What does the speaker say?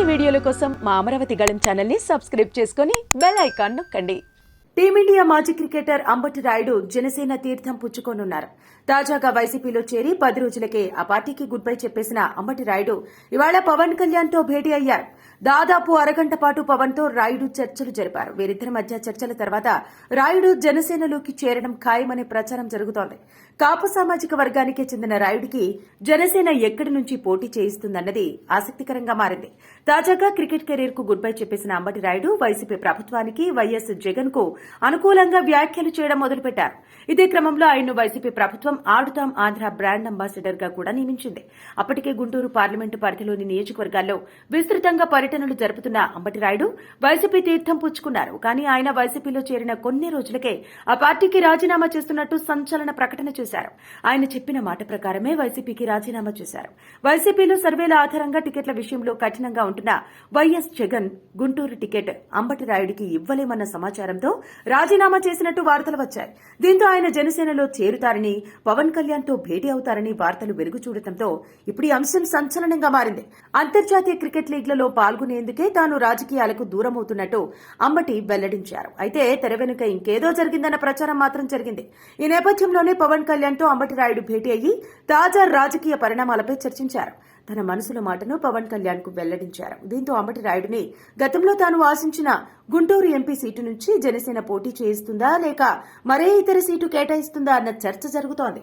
వీడియోల కోసం మా అమరావతి గళం ఛానల్ని సబ్స్క్రైబ్ చేసుకుని బెల్ ఐకాన్ నొక్కండి. టీమిండియా మాజీ క్రికెటర్ అంబటి రాయుడు జనసేన తీర్థం పుచ్చుకోనున్నారు. తాజాగా వైసీపీలో చేరి పది రోజులకే ఆ పార్టీకి గుడ్ బై చెప్పేసిన అంబటి రాయుడు ఇవాళ పవన్ కళ్యాణ్తో భేటీ అయ్యారు. దాదాపు అరగంట పాటు పవన్తో రాయుడు చర్చలు జరిపారు. వీరిద్దరి మధ్య చర్చల తర్వాత రాయుడు జనసేనలోకి చేరడం ఖాయమనే ప్రచారం జరుగుతోంది. కాపు సామాజిక వర్గానికి చెందిన రాయుడికి జనసేన ఎక్కడి నుంచి పోటీ చేయిస్తుందన్నది ఆసక్తికరంగా మారింది. తాజాగా క్రికెట్ కెరీర్కు గుడ్ బై చెప్పేసిన అంబటి రాయుడు వైసీపీ ప్రభుత్వానికి వైఎస్ జగన్కు అనుకూలంగా వ్యాఖ్యలు చేయడం మొదలుపెట్టారు. ఇదే క్రమంలో ఆయన్ను వైసీపీ ప్రభుత్వం ఆడుతాం ఆంధ్ర బ్రాండ్ అంబాసిడర్గా కూడా నియమించింది. అప్పటికే గుంటూరు పార్లమెంటు పరిధిలోని నియోజకవర్గాల్లో విస్తృతంగా పర్యటనలు జరుపుతున్న అంబటి రాయుడు వైసీపీ తీర్థం పుచ్చుకున్నారు. కానీ ఆయన వైసీపీలో చేరిన కొన్ని రోజులకే ఆ పార్టీకి రాజీనామా చేస్తున్నట్టు సంచలన ప్రకటన చేశారు. ఆయన చెప్పిన మాట ప్రకారమే వైసీపీకి రాజీనామా చేశారు. వైసీపీలో సర్వేల ఆధారంగా టికెట్ల విషయంలో కఠినంగా ఉంటున్న వైఎస్ జగన్ గుంటూరు టికెట్ అంబటి రాయుడికి ఇవ్వలేమన్న సమాచారంతో రాజీనామా చేసినట్టు వార్తలు వచ్చాయి. దీంతో ఆయన జనసేనలో చేరుతారని పవన్ కళ్యాణ్తో భేటీ అవుతారని వార్తలు వెలుగు చూడటంతో ఇప్పుడు ఈ అంశం సంచలనంగా మారింది. అంతర్జాతీయ క్రికెట్ లీగ్లలో పాల్గొనేందుకే తాను రాజకీయాలకు దూరమవుతున్నట్టు అంబటి వెల్లడించారు. అయితే తెర వెనుక ఇంకేదో జరిగిందన్న ప్రచారం మాత్రం జరిగింది. ఈ నేపథ్యంలోనే పవన్ కళ్యాణ్తో అంబటి రాయుడు భేటీ అయ్యి తాజా రాజకీయ పరిణామాలపై చర్చించారు. తన మనసులో మాటను పవన్ కళ్యాణ్కు వెల్లడించారు. దీంతో అంబటి రాయుడిని గతంలో తాను ఆశించిన గుంటూరు ఎంపీ సీటు నుంచి జనసేన పోటీ చేయిస్తుందా లేక మరే ఇతర సీటు కేటాయిస్తుందా అన్న చర్చ జరుగుతోంది.